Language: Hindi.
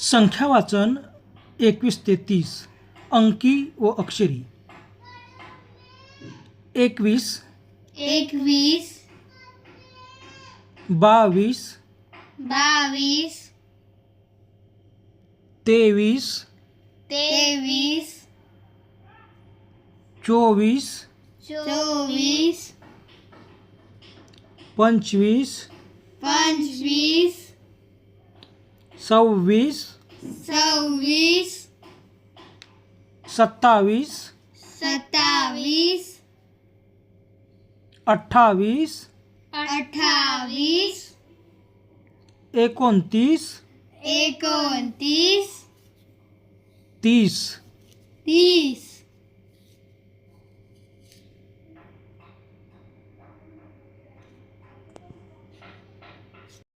संख्या वाचन एकवीस ते तीस अंकी व अक्षरी. एकवीस. एकवीस. बावीस. बावीस. तेवीस. तेवीस. चोवीस. चोवीस. पंचवीस. पंचवीस. सव्वीस सव्वीस सत्तावीस सत्तावीस अठ्ठावीस अठ्ठावीस एकोणतीस एकोणतीस तीस. तीस.